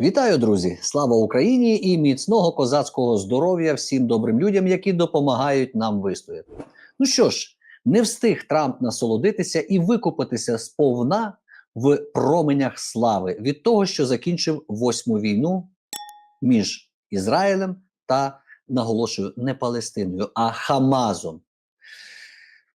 Вітаю, друзі! Слава Україні і міцного козацького здоров'я всім добрим людям, які допомагають нам вистояти. Ну що ж, не встиг Трамп насолодитися і викупитися сповна в променях слави від того, що закінчив восьму війну між Ізраїлем та наголошую не Палестиною, а Хамазом.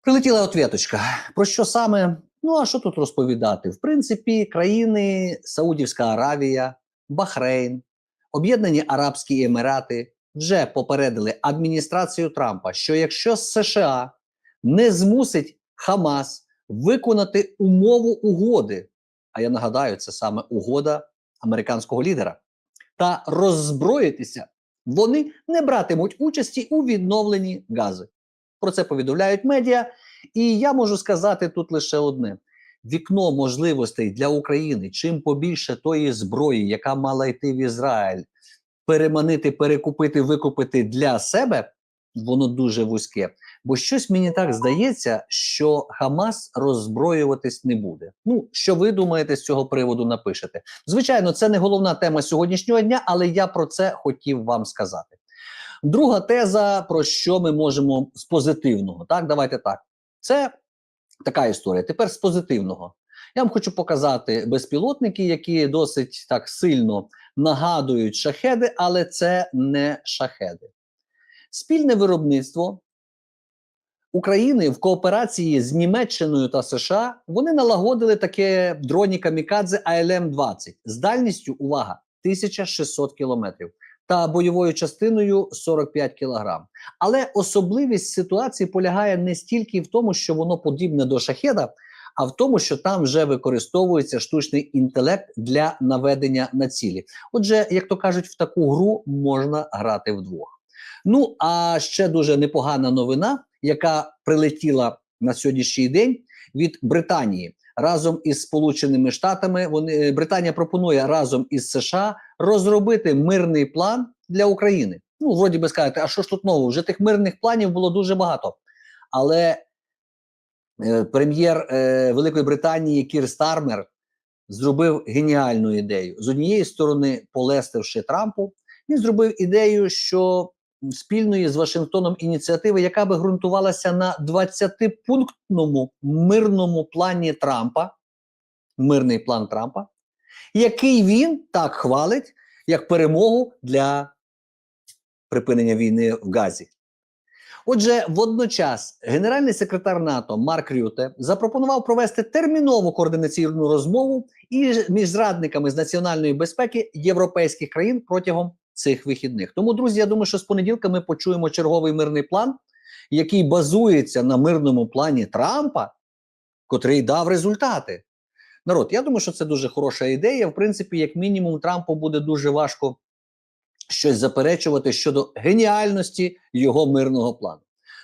Прилетіла ответочка. Про що саме? Ну а що тут розповідати? В принципі, країни Саудівська Аравія, Бахрейн, Об'єднані Арабські Емірати вже попередили адміністрацію Трампа, що якщо США не змусить Хамас виконати умову угоди, а я нагадаю, це саме угода американського лідера, та роззброїтися, вони не братимуть участі у відновленні гази. Про це повідомляють медіа. І я можу сказати тут лише одне: вікно можливостей для України, чим побільше тої зброї, яка мала йти в Ізраїль, переманити, перекупити, викупити для себе, воно дуже вузьке. Бо щось мені так здається, що Хамас роззброюватись не буде. Ну, що ви думаєте з цього приводу, напишете. Звичайно, це не головна тема сьогоднішнього дня, але я про це хотів вам сказати. Друга теза, про що ми можемо з позитивного. Так, давайте так. Це така історія. Тепер з позитивного. Я вам хочу показати безпілотники, які досить так сильно нагадують шахеди, але це не шахеди. Спільне виробництво України в кооперації з Німеччиною та США вони налагодили таке дроні камікадзе АЛМ-20 з дальністю, увага, 1600 кілометрів та бойовою частиною 45 кілограм. Але особливість ситуації полягає не стільки в тому, що воно подібне до шахеда, а в тому, що там вже використовується штучний інтелект для наведення на цілі. Отже, як то кажуть, в таку гру можна грати вдвох. Ну а ще дуже непогана новина, яка прилетіла на сьогоднішній день від Британії. Разом із Сполученими Штатами вони Британія пропонує разом із США розробити мирний план для України. Ну, вроді би скажете, а що ж тут нового? Вже тих мирних планів було дуже багато. Але е, прем'єр е, Великої Британії Кір Стармер зробив геніальну ідею. З однієї сторони, полестивши Трампу, він зробив ідею, що спільної з Вашингтоном ініціативи, яка би ґрунтувалася на 20-пунктному мирному плані Трампа, мирний план Трампа, який він так хвалить як перемогу для припинення війни в Газі. Отже, водночас генеральний секретар НАТО Марк Рюте запропонував провести термінову координаційну розмову і між зрадниками з національної безпеки європейських країн протягом цих вихідних. Тому, друзі, я думаю, що з понеділка ми почуємо черговий мирний план, який базується на мирному плані Трампа, котрий дав результати. Народ, я думаю, що це дуже хороша ідея. В принципі, як мінімум, Трампу буде дуже важко щось заперечувати щодо геніальності його мирного плану.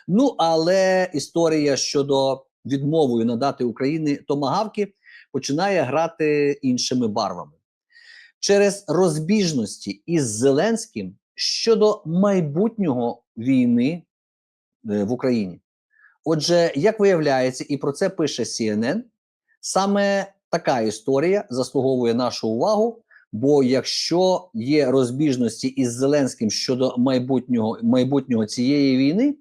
Ну, але історія щодо відмовою надати Україні томагавки починає грати іншими барвами через розбіжності із Зеленським щодо майбутнього війни е, в Україні. Отже, як виявляється, і про це пише CNN, саме така історія заслуговує нашу увагу. Бо якщо є розбіжності із Зеленським щодо майбутнього майбутнього цієї війни,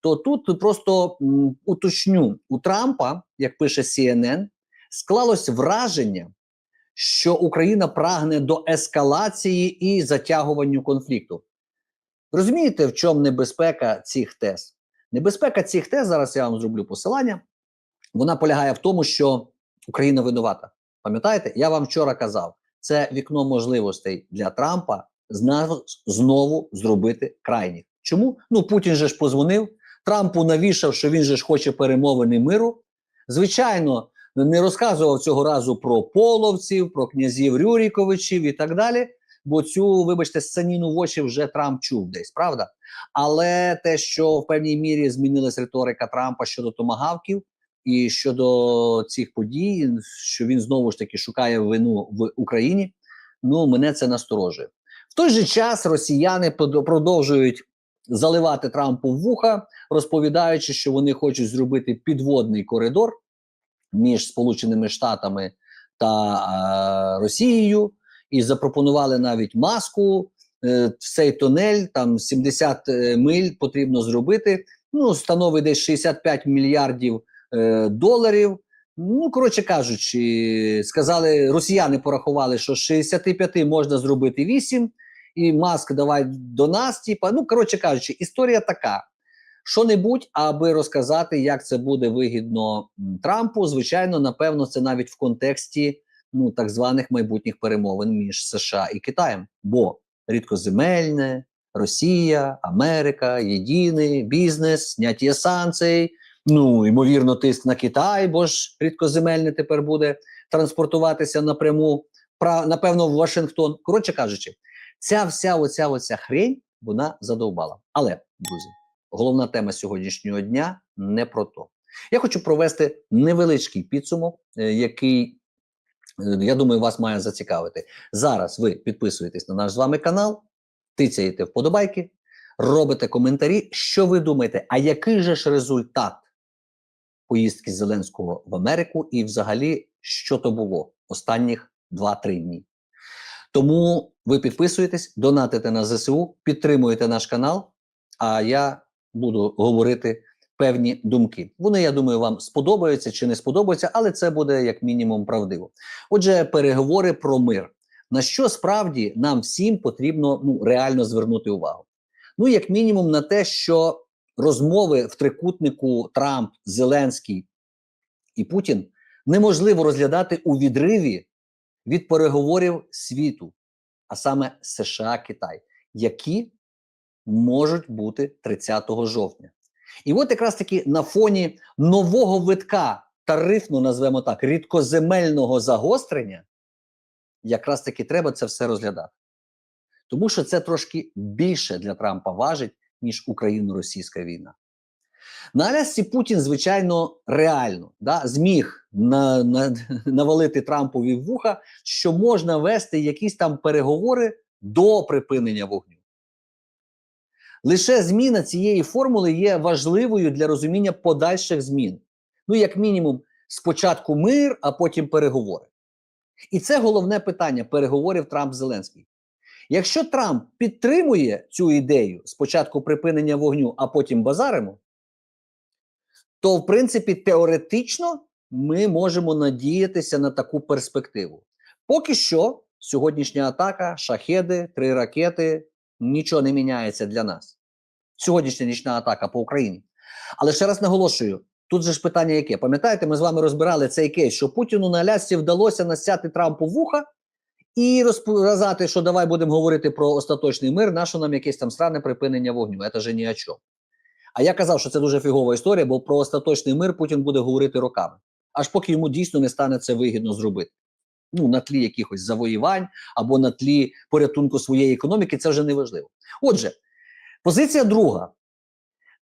то тут просто м, уточню у Трампа, як пише CNN, склалось враження, що Україна прагне до ескалації і затягуванню конфлікту. Розумієте, в чому небезпека цих тез? Небезпека цих тез, зараз я вам зроблю посилання. Вона полягає в тому, що Україна винувата. Пам'ятаєте, я вам вчора казав, це вікно можливостей для Трампа знову зробити крайніх. Чому? Ну Путін же ж позвонив. Трампу навішав, що він же ж хоче перемовини миру. Звичайно, не розказував цього разу про половців, про князів Рюріковичів і так далі. Бо цю, вибачте, сценіну в очі вже Трамп чув десь, правда? Але те, що в певній мірі змінилась риторика Трампа щодо томагавків і щодо цих подій, що він знову ж таки шукає вину в Україні, ну мене це насторожує. В той же час росіяни продовжують заливати Трампу в вуха, розповідаючи, що вони хочуть зробити підводний коридор між Сполученими Штатами та е, Росією, і запропонували навіть маску. Е, цей тунель там 70 е, миль потрібно зробити. Ну, становить десь 65 мільярдів доларів. Ну, коротше кажучи, сказали, росіяни порахували, що з 65 можна зробити 8, і маск давай до нас. Типа, ну, коротше кажучи, історія така. Що-небудь, аби розказати, як це буде вигідно Трампу, звичайно, напевно, це навіть в контексті ну, так званих майбутніх перемовин між США і Китаєм. Бо рідкоземельне, Росія, Америка, єдиний бізнес, зняття санкцій, ну, ймовірно, тиск на Китай, бо ж рідкоземельне тепер буде транспортуватися напряму, напевно, в Вашингтон. Коротше кажучи, ця вся оця, оця хрень, вона задовбала. Але, друзі, головна тема сьогоднішнього дня не про то. Я хочу провести невеличкий підсумок, е, який, е, я думаю, вас має зацікавити. Зараз ви підписуєтесь на наш з вами канал, тицяєте вподобайки, робите коментарі. Що ви думаєте, а який же ж результат поїздки Зеленського в Америку і взагалі що то було останніх 2-3 дні? Тому ви підписуєтесь, донатите на ЗСУ, підтримуєте наш канал, а я буду говорити певні думки. Вони, я думаю, вам сподобаються чи не сподобаються, але це буде як мінімум правдиво. Отже, переговори про мир. На що справді нам всім потрібно ну, реально звернути увагу? Ну, як мінімум, на те, що розмови в трикутнику Трамп, Зеленський і Путін неможливо розглядати у відриві від переговорів світу, а саме США Китай, які можуть бути 30 жовтня. І от якраз таки на фоні нового витка тарифно, назвемо так, рідкоземельного загострення, якраз таки треба це все розглядати. Тому що це трошки більше для Трампа важить, ніж Україно-російська війна. На Алясці Путін, звичайно, реально да, зміг на, на, навалити Трампові вуха, що можна вести якісь там переговори до припинення вогню. Лише зміна цієї формули є важливою для розуміння подальших змін. Ну, як мінімум, спочатку мир, а потім переговори. І це головне питання переговорів Трамп-Зеленський. Якщо Трамп підтримує цю ідею спочатку припинення вогню, а потім базаримо, то в принципі теоретично ми можемо надіятися на таку перспективу. Поки що, сьогоднішня атака, шахеди, три ракети, нічого не міняється для нас. Сьогоднішня нічна атака по Україні. Але ще раз наголошую: тут же ж питання яке? Пам'ятаєте, ми з вами розбирали цей кейс, що Путіну на Алясці вдалося насяти Трампу вуха і розказати, що давай будемо говорити про остаточний мир, нащо нам якесь там странне припинення вогню. Це же ні о чому. А я казав, що це дуже фігова історія, бо про остаточний мир Путін буде говорити роками, аж поки йому дійсно не стане це вигідно зробити. Ну, на тлі якихось завоювань або на тлі порятунку своєї економіки, це вже не важливо. Отже, позиція друга.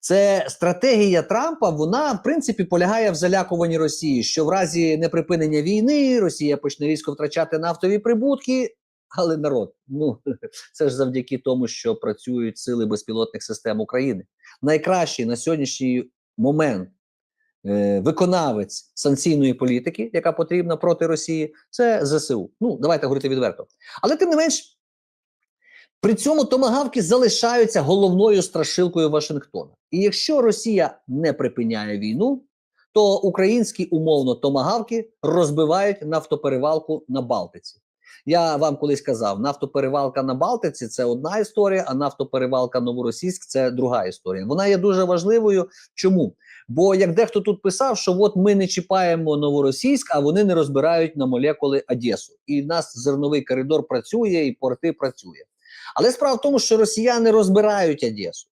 Це стратегія Трампа, вона в принципі полягає в залякуванні Росії, що в разі неприпинення війни Росія почне різко втрачати нафтові прибутки. Але народ, ну це ж завдяки тому, що працюють сили безпілотних систем України. Найкращий на сьогоднішній момент виконавець санкційної політики, яка потрібна проти Росії, це ЗСУ. Ну давайте говорити відверто. Але тим не менш. При цьому томагавки залишаються головною страшилкою Вашингтона. І якщо Росія не припиняє війну, то українські умовно томагавки розбивають нафтоперевалку на Балтиці. Я вам колись казав, нафтоперевалка на Балтиці це одна історія, а нафтоперевалка Новоросійськ це друга історія. Вона є дуже важливою. Чому? Бо як дехто тут писав, що от ми не чіпаємо Новоросійськ, а вони не розбирають на молекули Одесу. І в нас зерновий коридор працює, і порти працює. Але справа в тому, що росіяни розбирають Одесу.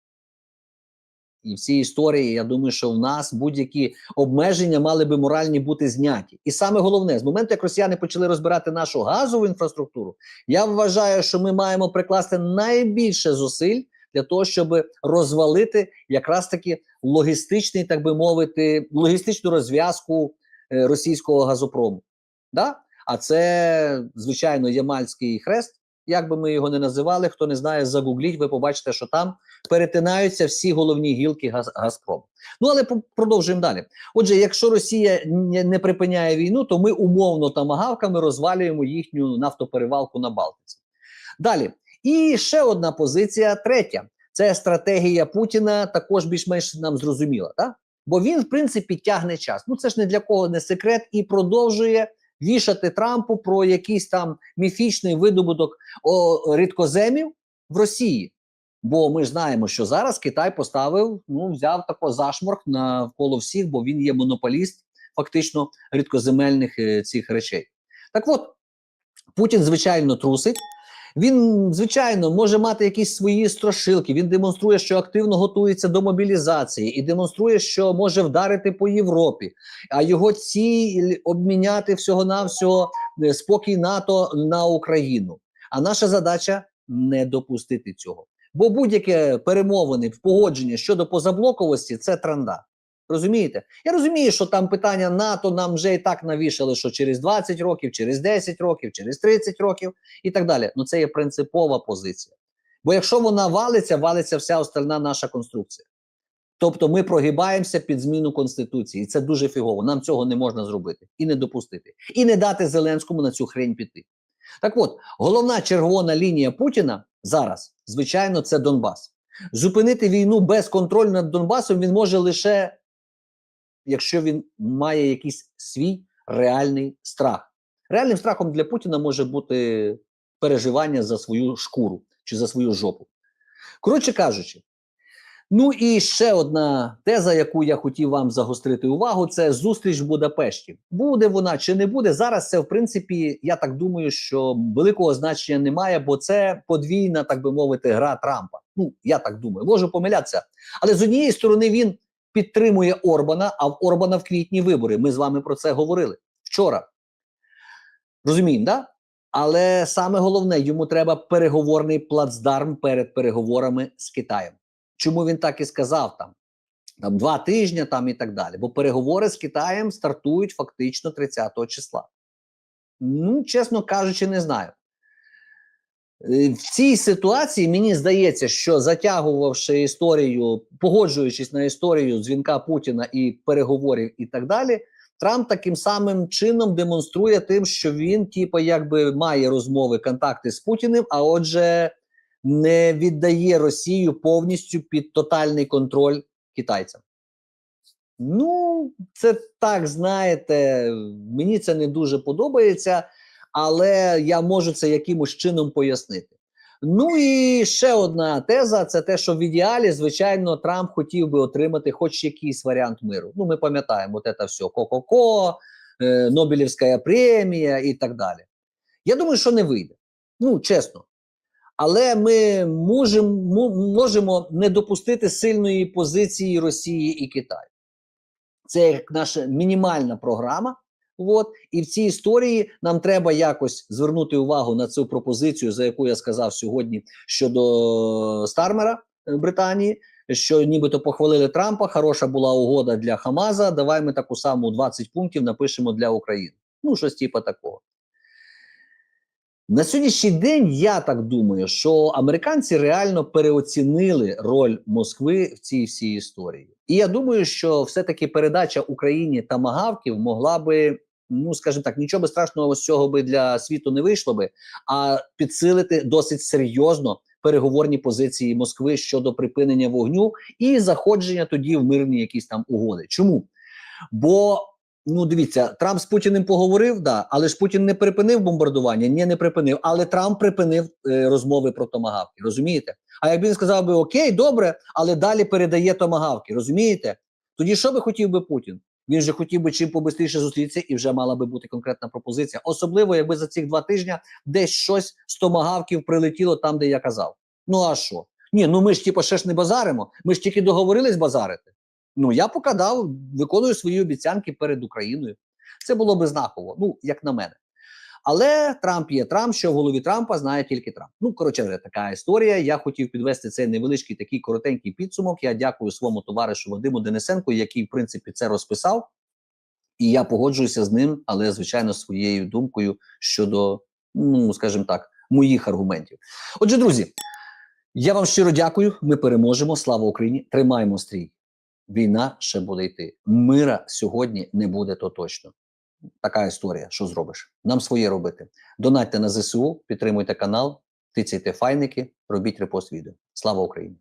І в цій історії, я думаю, що в нас будь-які обмеження мали би моральні бути зняті. І саме головне, з моменту, як росіяни почали розбирати нашу газову інфраструктуру, я вважаю, що ми маємо прикласти найбільше зусиль для того, щоб розвалити якраз таки логістичний, так би мовити, логістичну розв'язку е, російського газопрому. Да? А це, звичайно, Ямальський хрест. Як би ми його не називали, хто не знає, загугліть, ви побачите, що там перетинаються всі головні гілки Газ Газпрому. Ну але продовжуємо далі. Отже, якщо Росія не припиняє війну, то ми умовно тамагавками розвалюємо їхню нафтоперевалку на Балтиці. Далі. І ще одна позиція, третя. Це стратегія Путіна, також більш-менш нам зрозуміла, так? Бо він, в принципі, тягне час. Ну це ж не для кого не секрет, і продовжує вішати Трампу про якийсь там міфічний видобуток рідкоземів в Росії. Бо ми ж знаємо, що зараз Китай поставив, ну взяв тако зашморг навколо всіх, бо він є монополіст фактично рідкоземельних е, цих речей. Так от, Путін, звичайно, трусить. Він, звичайно, може мати якісь свої страшилки. Він демонструє, що активно готується до мобілізації, і демонструє, що може вдарити по Європі. А його ціль обміняти всього-навсього е, спокій НАТО на Україну. А наша задача не допустити цього. Бо будь-яке перемовини, погодження щодо позаблоковості це транда. Розумієте? Я розумію, що там питання НАТО нам вже і так навішали, що через 20 років, через 10 років, через 30 років і так далі. Ну це є принципова позиція. Бо якщо вона валиться, валиться вся остальна наша конструкція. Тобто ми прогибаємося під зміну конституції, і це дуже фігово. Нам цього не можна зробити і не допустити, і не дати Зеленському на цю хрень піти. Так от, головна червона лінія Путіна зараз, звичайно, це Донбас. Зупинити війну без контролю над Донбасом він може лише, якщо він має якийсь свій реальний страх. Реальним страхом для Путіна може бути переживання за свою шкуру чи за свою жопу. Коротше кажучи, ну і ще одна теза, яку я хотів вам загострити увагу, це зустріч в Будапешті. Буде вона чи не буде зараз? Це в принципі, я так думаю, що великого значення немає, бо це подвійна, так би мовити, гра Трампа. Ну я так думаю, можу помилятися. Але з однієї сторони він підтримує Орбана, а в Орбана в квітні вибори. Ми з вами про це говорили вчора. Розуміємо, да? Але саме головне, йому треба переговорний плацдарм перед переговорами з Китаєм. Чому він так і сказав там? Там два тижні там і так далі. Бо переговори з Китаєм стартують фактично 30 числа. Ну, чесно кажучи, не знаю. Е, В цій ситуації мені здається, що затягувавши історію, погоджуючись на історію дзвінка Путіна і переговорів і так далі, Трамп таким самим чином демонструє тим, що він, типу, якби має розмови, контакти з Путіним, а отже, не віддає Росію повністю під тотальний контроль китайцям. Ну, це так, знаєте, мені це не дуже подобається, але я можу це якимось чином пояснити. Ну і ще одна теза: це те, що в ідеалі, звичайно, Трамп хотів би отримати хоч якийсь варіант миру. Ну, ми пам'ятаємо, от це все ко-ко-ко, е, Нобелівська премія і так далі. Я думаю, що не вийде. Ну, чесно. Але ми можемо, можемо не допустити сильної позиції Росії і Китаю. Це як наша мінімальна програма. От, і в цій історії нам треба якось звернути увагу на цю пропозицію, за яку я сказав сьогодні щодо Стармера е, Британії, що нібито похвалили Трампа. Хороша була угода для Хамаза. Давай ми таку саму 20 пунктів напишемо для України. Ну, щось типу такого. На сьогоднішній день я так думаю, що американці реально переоцінили роль Москви в цій всій історії. І я думаю, що все-таки передача Україні тамагавків могла би, ну скажімо так, нічого страшного з цього би для світу не вийшло би, а підсилити досить серйозно переговорні позиції Москви щодо припинення вогню і заходження тоді в мирні якісь там угоди. Чому? Бо Ну, дивіться, Трамп з Путіним поговорив, да, але ж Путін не припинив бомбардування, ні, не припинив. Але Трамп припинив е, розмови про томагавки. Розумієте? А якби він сказав би Окей, добре, але далі передає томагавки, розумієте? Тоді що би хотів би Путін? Він же хотів би чим побистріше зустрітися, і вже мала би бути конкретна пропозиція. Особливо, якби за ці два тижні десь щось з томагавків прилетіло там, де я казав. Ну а що? Ні, ну ми ж типу, ще ж не базаримо. Ми ж тільки договорились базарити. Ну я покадав, виконую свої обіцянки перед Україною. Це було би знаково, ну як на мене. Але Трамп є Трамп, що в голові Трампа знає тільки Трамп. Ну коротше, така історія. Я хотів підвести цей невеличкий такий коротенький підсумок. Я дякую своєму товаришу Вадиму Денисенку, який в принципі це розписав. І я погоджуюся з ним, але звичайно своєю думкою щодо, ну скажімо так, моїх аргументів. Отже, друзі. Я вам щиро дякую. Ми переможемо. Слава Україні! Тримаємо стрій. Війна ще буде йти. Мира сьогодні не буде то точно. Така історія. Що зробиш? Нам своє робити. Донатьте на ЗСУ, підтримуйте канал, тицяйте файники, робіть репост відео. Слава Україні!